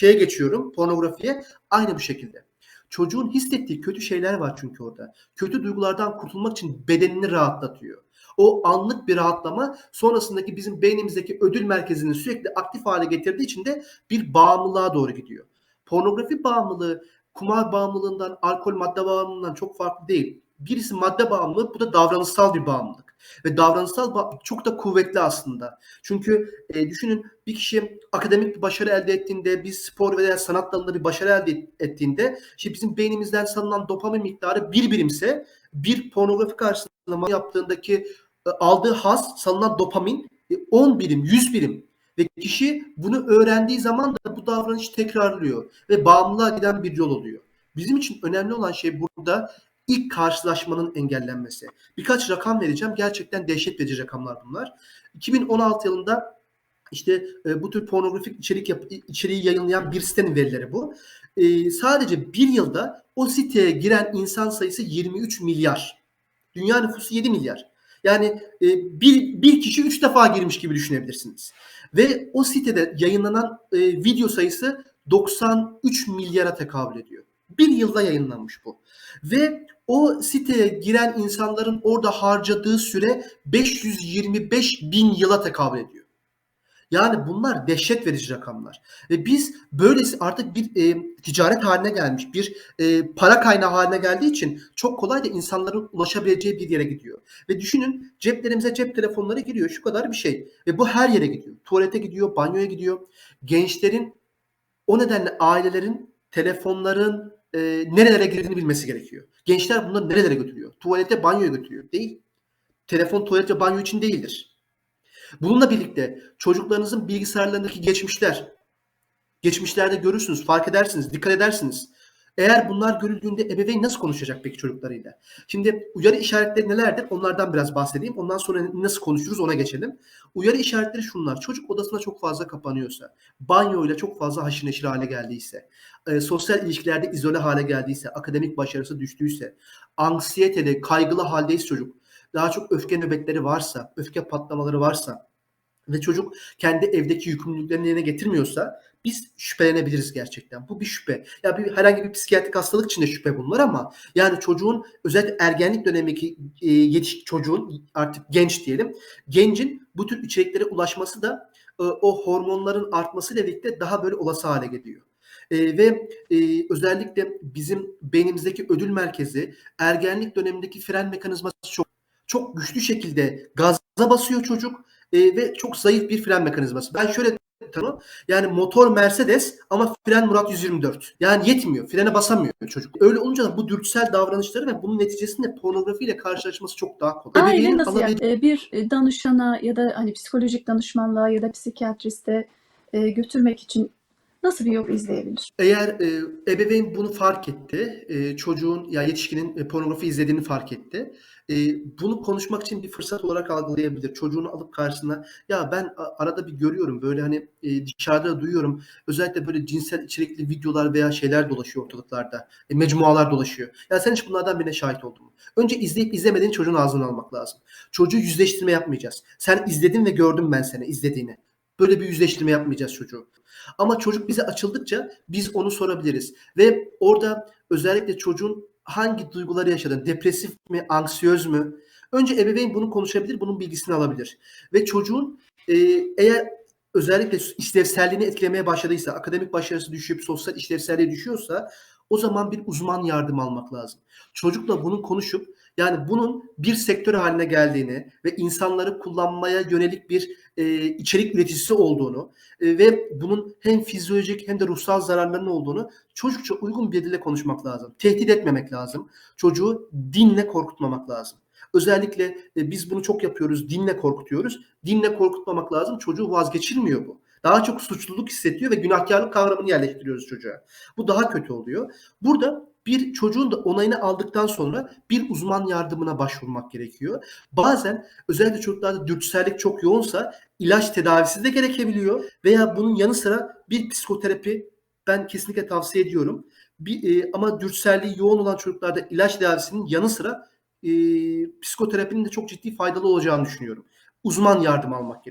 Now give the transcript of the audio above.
şeye geçiyorum pornografiye aynı bu şekilde. Çocuğun hissettiği kötü şeyler var çünkü orada. Kötü duygulardan kurtulmak için bedenini rahatlatıyor. O anlık bir rahatlama sonrasındaki bizim beynimizdeki ödül merkezini sürekli aktif hale getirdiği için de bir bağımlılığa doğru gidiyor. Pornografi bağımlılığı kumar bağımlılığından, alkol madde bağımlılığından çok farklı değil. Birisi madde bağımlılığı, bu da davranışsal bir bağımlılık. Ve davranışsal bağımlılık çok da kuvvetli aslında. Çünkü e, düşünün bir kişi akademik bir başarı elde ettiğinde, bir spor veya sanat dalında bir başarı elde ettiğinde, işte bizim beynimizden salınan dopamin miktarı bir birimse, bir pornografi karşısında yaptığındaki e, aldığı haz, salınan dopamin 10 e, birim, 100 birim. Ve kişi bunu öğrendiği zaman da bu davranışı tekrarlıyor ve bağımlılığa giden bir yol oluyor. Bizim için önemli olan şey burada ilk karşılaşmanın engellenmesi. Birkaç rakam vereceğim. Gerçekten dehşet verici rakamlar bunlar. 2016 yılında işte e, bu tür pornografik içerik yap, içeriği yayınlayan bir sitenin verileri bu. E, sadece bir yılda o siteye giren insan sayısı 23 milyar. Dünya nüfusu 7 milyar. Yani e, bir, bir kişi üç defa girmiş gibi düşünebilirsiniz. Ve o sitede yayınlanan e, video sayısı 93 milyara tekabül ediyor. Bir yılda yayınlanmış bu. Ve o siteye giren insanların orada harcadığı süre 525 bin yıla tekabül ediyor. Yani bunlar dehşet verici rakamlar. Ve biz böylesi artık bir e, ticaret haline gelmiş, bir e, para kaynağı haline geldiği için çok kolay da insanların ulaşabileceği bir yere gidiyor. Ve düşünün ceplerimize cep telefonları giriyor. Şu kadar bir şey. Ve bu her yere gidiyor. Tuvalete gidiyor, banyoya gidiyor. Gençlerin o nedenle ailelerin telefonların e, nerelere girdiğini bilmesi gerekiyor. Gençler bunları nerelere götürüyor? Tuvalete, banyoya götürüyor. Değil. Telefon tuvalet ve banyo için değildir. Bununla birlikte çocuklarınızın bilgisayarlarındaki geçmişler, geçmişlerde görürsünüz, fark edersiniz, dikkat edersiniz. Eğer bunlar görüldüğünde ebeveyn nasıl konuşacak peki çocuklarıyla? Şimdi uyarı işaretleri nelerdir? Onlardan biraz bahsedeyim. Ondan sonra nasıl konuşuruz ona geçelim. Uyarı işaretleri şunlar. Çocuk odasına çok fazla kapanıyorsa, banyoyla çok fazla haşır neşir hale geldiyse, e, sosyal ilişkilerde izole hale geldiyse, akademik başarısı düştüyse, anksiyeteli, kaygılı haldeyse çocuk, daha çok öfke nöbetleri varsa, öfke patlamaları varsa ve çocuk kendi evdeki yükümlülüklerini yerine getirmiyorsa biz şüphelenebiliriz gerçekten. Bu bir şüphe. Ya bir herhangi bir psikiyatrik hastalık için de şüphe bunlar ama yani çocuğun özellikle ergenlik dönemindeki e, yetiş çocuğun artık genç diyelim. Gencin bu tür içeriklere ulaşması da e, o hormonların artmasıyla birlikte daha böyle olası hale geliyor. E, ve e, özellikle bizim beynimizdeki ödül merkezi ergenlik dönemindeki fren mekanizması çok çok güçlü şekilde gaza basıyor çocuk e, ve çok zayıf bir fren mekanizması. Ben şöyle tanım yani motor Mercedes ama fren Murat 124. Yani yetmiyor. Frene basamıyor çocuk. Öyle olunca da bu dürtüsel davranışları ve bunun neticesinde pornografiyle karşılaşması çok daha kolay. Aile nasıl yani? E, bir danışana ya da hani psikolojik danışmanlığa ya da psikiyatriste e, götürmek için nasıl bir yol izleyebilir? Eğer e, ebeveyn bunu fark etti, e, çocuğun ya yetişkinin e, pornografi izlediğini fark etti. E, bunu konuşmak için bir fırsat olarak algılayabilir. Çocuğunu alıp karşısına ya ben arada bir görüyorum böyle hani e, dışarıda duyuyorum. Özellikle böyle cinsel içerikli videolar veya şeyler dolaşıyor ortalıklarda. E, mecmualar dolaşıyor. Ya sen hiç bunlardan birine şahit oldun mu? Önce izleyip izlemediğin çocuğun ağzını almak lazım. Çocuğu yüzleştirme yapmayacağız. Sen izledin ve gördüm ben seni izlediğini. Böyle bir yüzleştirme yapmayacağız çocuğu. Ama çocuk bize açıldıkça biz onu sorabiliriz. Ve orada özellikle çocuğun hangi duyguları yaşadığını, depresif mi, anksiyöz mü? Önce ebeveyn bunu konuşabilir, bunun bilgisini alabilir. Ve çocuğun e, eğer özellikle işlevselliğini etkilemeye başladıysa, akademik başarısı düşüp sosyal işlevselliği düşüyorsa o zaman bir uzman yardım almak lazım. Çocukla bunun konuşup yani bunun bir sektör haline geldiğini ve insanları kullanmaya yönelik bir e, içerik üreticisi olduğunu e, ve bunun hem fizyolojik hem de ruhsal zararlarının olduğunu çocukça uygun bir dille konuşmak lazım. Tehdit etmemek lazım. Çocuğu dinle korkutmamak lazım. Özellikle e, biz bunu çok yapıyoruz. Dinle korkutuyoruz. Dinle korkutmamak lazım. Çocuğu vazgeçirmiyor bu. Daha çok suçluluk hissediyor ve günahkarlık kavramını yerleştiriyoruz çocuğa. Bu daha kötü oluyor. Burada bir çocuğun da onayını aldıktan sonra bir uzman yardımına başvurmak gerekiyor. Bazen özellikle çocuklarda dürtüsellik çok yoğunsa ilaç tedavisi de gerekebiliyor veya bunun yanı sıra bir psikoterapi ben kesinlikle tavsiye ediyorum. Bir, e, ama dürtüselliği yoğun olan çocuklarda ilaç tedavisinin yanı sıra e, psikoterapinin de çok ciddi faydalı olacağını düşünüyorum. Uzman yardım almak gerekiyor.